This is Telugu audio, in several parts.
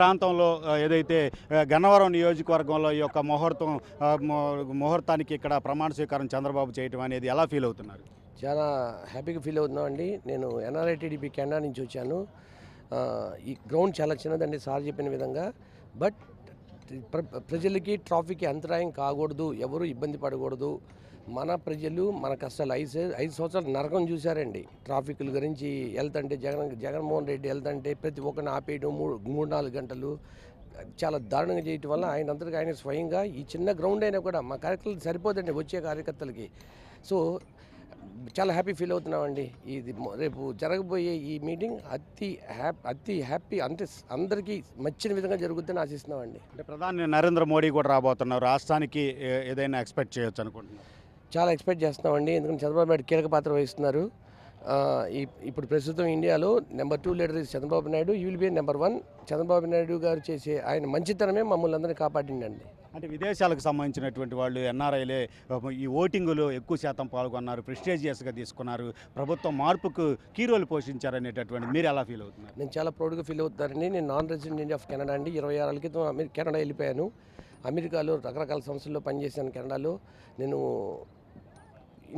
ప్రాంతంలో ఏదైతే గన్నవరం నియోజకవర్గంలో ఈ యొక్క ముహూర్తం ముహూర్తానికి ఇక్కడ ప్రమాణ స్వీకారం చంద్రబాబు చేయటం అనేది ఎలా ఫీల్ అవుతున్నారు? చాలా హ్యాపీగా ఫీల్ అవుతున్నాం అండి నేను ఎన్ఆర్ఐ టీడీపీ కెనడా నుంచి వచ్చాను. ఈ గ్రౌండ్ చాలా చిన్నదండి సార్ చెప్పిన విధంగా. బట్ ప్రజలకి ట్రాఫిక్కి అంతరాయం కాకూడదు ఎవరు ఇబ్బంది పడకూడదు. మన ప్రజలు మన కష్టాలు ఐదు ఐదు సంవత్సరాలు నరకం చూశారండి. ట్రాఫిక్ల గురించి వెళ్తుంటే జగన్ జగన్మోహన్ రెడ్డి వెళ్తుంటే ప్రతి ఒక్కరిని ఆపేయడం మూడు మూడు నాలుగు గంటలు చాలా దారుణంగా చేయటం వల్ల ఆయన అంతటికి ఆయన స్వయంగా ఈ చిన్న గ్రౌండ్ అయినా కూడా మా కార్యకర్తలు సరిపోదండి వచ్చే కార్యకర్తలకి. సో చాలా హ్యాపీ ఫీల్ అవుతున్నామండి. ఇది రేపు జరగబోయే ఈ మీటింగ్ అతి హ్యాపీ అతి హ్యాపీ అంటే అందరికీ నచ్చిన విధంగా జరుగుతుందని ఆశిస్తున్నామండి. అంటే ప్రధాని నరేంద్ర మోడీ కూడా రాబోతున్నారు. రాష్ట్రానికి ఏదైనా ఎక్స్పెక్ట్ చేయొచ్చు అనుకుంటున్నారు. చాలా ఎక్స్పెక్ట్ చేస్తున్నామండి. ఎందుకంటే చంద్రబాబు నాయుడు కీలక పాత్ర వహిస్తున్నారు. ఇప్పుడు ప్రస్తుతం ఇండియాలో number two leader is Chandrababu Naidu. You will be number one Chandrababu Naidu garu చేసే ఆయన మంచితనమే మమ్మల్ని అందరినీ కాపాడిందండి. అంటే విదేశాలకు సంబంధించినటువంటి వాళ్ళు ఎన్ఆర్ఐలే ఈ ఓటింగులో ఎక్కువ శాతం పాల్గొన్నారు ప్రెస్టేజియస్గా తీసుకున్నారు ప్రభుత్వం మార్పుకు కీ రోల్ పోషించారనేటటువంటి మీరు ఎలా ఫీల్ అవుతున్నారు? నేను చాలా ప్రౌడ్గా ఫీల్ అవుతానండి. నేను నాన్ రెసిడెంట్ ఆఫ్ కెనడా అండి. ఇరవై ఆరు క్రితం కెనడా వెళ్ళిపోయాను. అమెరికాలో రకరకాల సంస్థల్లో పనిచేశాను కెనడాలో. నేను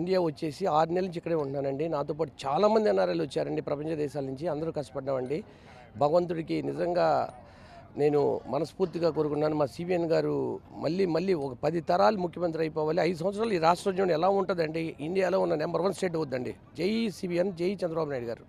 ఇండియా వచ్చేసి ఆరు నెలల నుంచి ఇక్కడే ఉంటున్నానండి. నాతో పాటు చాలామంది ఎన్ఆర్ఐలు వచ్చారండి ప్రపంచ దేశాల నుంచి. అందరూ కష్టపడ్డామండి. భగవంతుడికి నిజంగా నేను మనస్ఫూర్తిగా కోరుకున్నాను. మా సిబిఎన్ గారు మళ్ళీ మళ్ళీ ఒక పది తరాలు ముఖ్యమంత్రి అయిపోవాలి. ఐదు సంవత్సరాలు ఈ రాష్ట్రోద్యమం ఎలా ఉంటుందండి? ఇండియాలో ఉన్న నెంబర్ వన్ స్టేట్ అవుద్దండి. జై సిబిఎన్ జై చంద్రబాబు నాయుడు గారు.